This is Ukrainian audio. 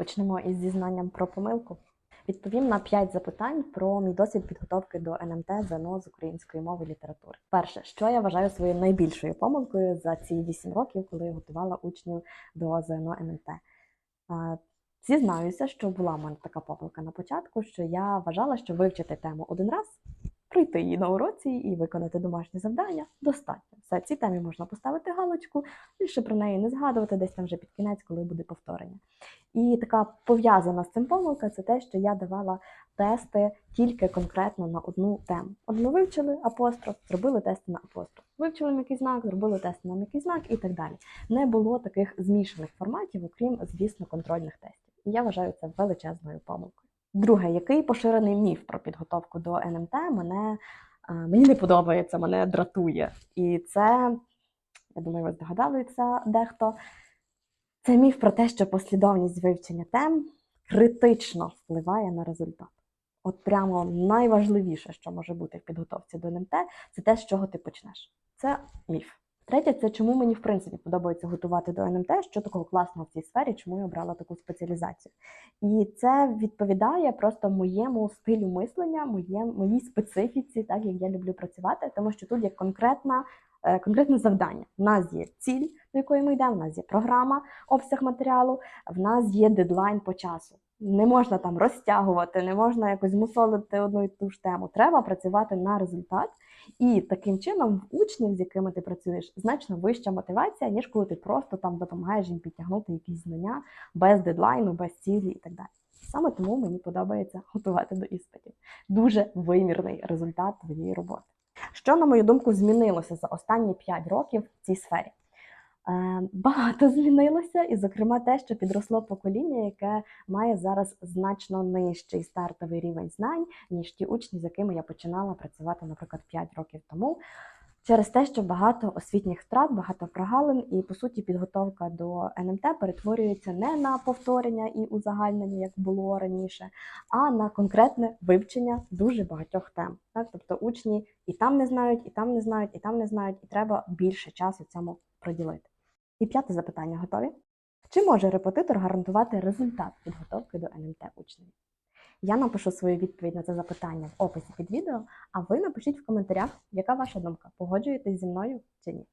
Почнемо із зізнанням про помилку. Відповім на 5 запитань про мій досвід підготовки до НМТ ЗНО з української мови і літератури. Перше, що я вважаю своєю найбільшою помилкою за ці 8 років, коли я готувала учнів до ЗНО НМТ. Зізнаюся, що була в мене така помилка на початку, що я вважала, що вивчити тему один раз, пройти її на уроці і виконати домашнє завдання достатньо. Все, цій темі можна поставити галочку, більше про неї не згадувати десь там вже під кінець, коли буде повторення. І така пов'язана з цим помилка це те, що я давала тести тільки конкретно на одну тему. От ми вивчили апостроф, зробили тести на апостроф. Вивчили м'який знак, зробили тести на м'який знак і так далі. Не було таких змішаних форматів, окрім, звісно, контрольних тестів. І я вважаю це величезною помилкою. Друге, який поширений міф про підготовку до НМТ мене, е, мені не подобається, мене дратує. І це, я думаю, ви здогадалися дехто. Це міф про те, що послідовність вивчення тем критично впливає на результат. От прямо найважливіше, що може бути в підготовці до НМТ, це те, з чого ти почнеш. Це міф. Третє, це чому мені в принципі подобається готувати до НМТ, що такого класного в цій сфері, чому я обрала таку спеціалізацію. І це відповідає просто моєму стилю мислення, моє, моїй специфіці, так як я люблю працювати, тому що тут є конкретна, е, конкретне завдання. У нас є ціль, до якої ми йдемо, в нас є програма, обсяг матеріалу, в нас є дедлайн по часу. Не можна там розтягувати, не можна якось змусолити одну і ту ж тему. Треба працювати на результат. І таким чином в учнів, з якими ти працюєш, значно вища мотивація, ніж коли ти просто там допомагаєш їм підтягнути якісь знання без дедлайну, без цілі і так далі. Саме тому мені подобається готувати до іспитів. Дуже вимірний результат твоєї роботи. Що, на мою думку, змінилося за останні 5 років в цій сфері? Е, Багато змінилося, і, зокрема, те, що підросло покоління, яке має зараз значно нижчий стартовий рівень знань, ніж ті учні, з якими я починала працювати, наприклад, 5 років тому. Через те, що багато освітніх втрат, багато прогалин, і по суті підготовка до НМТ перетворюється не на повторення і узагальнення, як було раніше, а на конкретне вивчення дуже багатьох тем. Так? Тобто учні і там не знають, і там не знають, і там не знають, і треба більше часу цьому приділити. І п'яте запитання готові? Чи може репетитор гарантувати результат підготовки до НМТ учнів? Я напишу свою відповідь на це запитання в описі під відео, а ви напишіть в коментарях, яка ваша думка, погоджуєтесь зі мною чи ні.